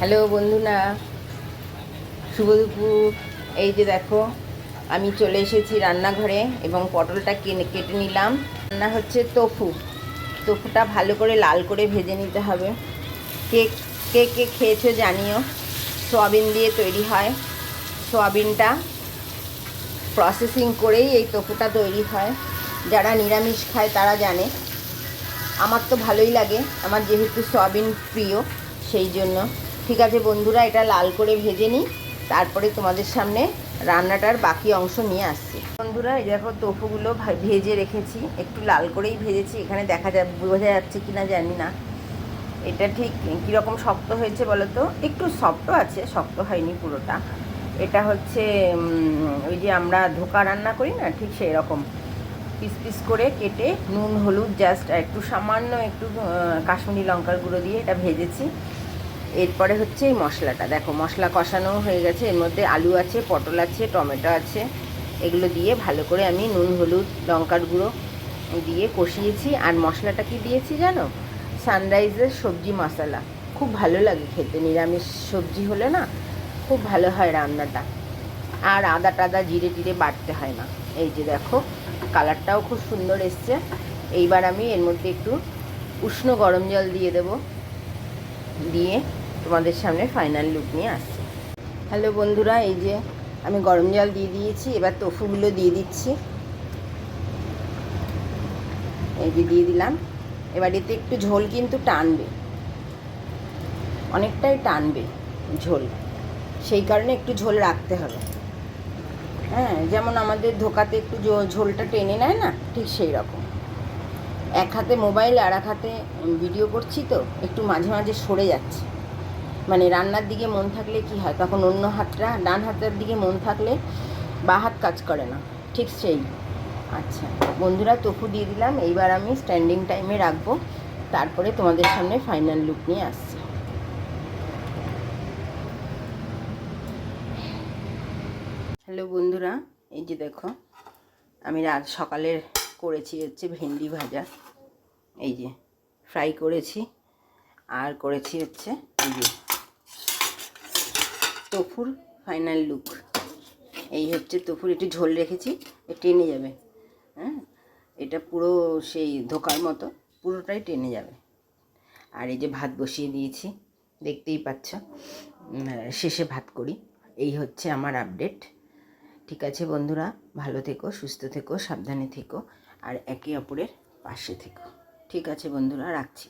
Hello বন্ধুরা, শুভ দুপুর। এই যে দেখো, আমি চলে এসেছি রান্নাঘরে এবং পটলটা কেনে, কেটে নিলাম। রান্না হচ্ছে তফু তফুটা ভালো করে লাল করে ভেজে নিতে হবে। কে কে কে খেয়েছো জানিও। সোয়াবিন দিয়ে তৈরি হয়। সোয়াবিনটা প্রসেসিং করেই এই তফুটা তৈরি হয়। যারা নিরামিষ খায় তারা জানে। আমার তো ভালোই লাগে। আমার যেহেতু সয়াবিন প্রিয়, সেই জন্য। ঠিক আছে বন্ধুরা, এটা লাল করে ভেজে নিই, তারপরে তোমাদের সামনে রান্নাটার বাকি অংশ নিয়ে আসছি। বন্ধুরা, এই দেখো তোফুগুলো ভেজে রেখেছি, একটু লাল করেই ভেজেছি, এখানে দেখা যা বোঝা যাচ্ছে কি না জানি না। এটা ঠিক কীরকম শক্ত হয়েছে বলো তো? একটু সফটও আছে, শক্ত হয়নি পুরোটা। এটা হচ্ছে ওই যে আমরা ধোকা রান্না করি না, ঠিক সেই রকম পিস পিস করে কেটে নুন, হলুদ জাস্ট একটু সামান্য একটু কাশ্মীরি লঙ্কার গুঁড়ো দিয়ে এটা ভেজেছি। এরপরে হচ্ছে এই মশলাটা। দেখো, মশলা কষানো হয়ে গেছে। এর মধ্যে আলু আছে, পটল আছে, টমেটো আছে। এগুলো দিয়ে ভালো করে আমি নুন, হলুদ, লঙ্কার গুঁড়ো দিয়ে কষিয়েছি। আর মশলাটা কি দিয়েছি জানো? সানরাইজের সবজি মশলা। খুব ভালো লাগে খেতে। নিরামিষ সবজি হলে না খুব ভালো হয় রান্নাটা। আর আদা টাদা জিরে টিরে বাটতে হয় না। এই যে দেখো, কালারটাও খুব সুন্দর এসছে। এইবার আমি এর মধ্যে একটু উষ্ণ গরম জল দিয়ে দেব। দিয়ে তোমাদের সামনে ফাইনাল লুক নিয়ে আসছি। হ্যালো বন্ধুরা, এই যে আমি গরম জল দিয়ে দিয়েছি, এবার তফুগুলো দিয়ে দিচ্ছি। এই যে দিয়ে দিলাম। এবার এতে একটু ঝোল কিন্তু টানবে। অনেকটাই টানবে ঝোল। সেই কারণে একটু ঝোল রাখতে হবে। হ্যাঁ যেমন আমাদের ধোকাতে একটু ঝোলটা টেনে নেয় না, ঠিক সেই রকম। এক হাতে মোবাইল আর এক হাতে ভিডিও করছি তো, একটু মাঝে মাঝে সরে যাচ্ছে। মানে রান্নার দিকে মন থাকলে কি হয়? তখন অন্য হাতটা, ডান হাতের দিকে মন থাকলে বা হাত কাজ করে না। ঠিক সেই। আচ্ছা বন্ধুরা তফু দিয়ে দিলাম। এইবার আমি স্ট্যান্ডিং টাইমে রাখব। তারপরে তোমাদের সামনে ফাইনাল লুক নিয়ে আসছি। হ্যালো বন্ধুরা, এই যে দেখো, আমি রাত সকালের করেছি হচ্ছে ভেন্ডি ভাজা। এই যে ফ্রাই করেছি। আর করেছি হচ্ছে এই যে তফুর ফাইনাল লুক। এই হচ্ছে তফুর, একটু ঝোল রেখেছি টেনে যাবে। হ্যাঁ এটা পুরো সেই ধোকার মতো, পুরোটাই টেনে যাবে। আর এই যে ভাত বসিয়ে দিয়েছি, দেখতেই পাচ্ছ। শেষে ভাত করি। এই হচ্ছে আমার আপডেট। ঠিক আছে বন্ধুরা, ভালো থেকো, সুস্থ থেকো, সাবধানে থেকো, আর একে অপরের পাশে থেকো। ঠিক আছে বন্ধুরা, রাখছি।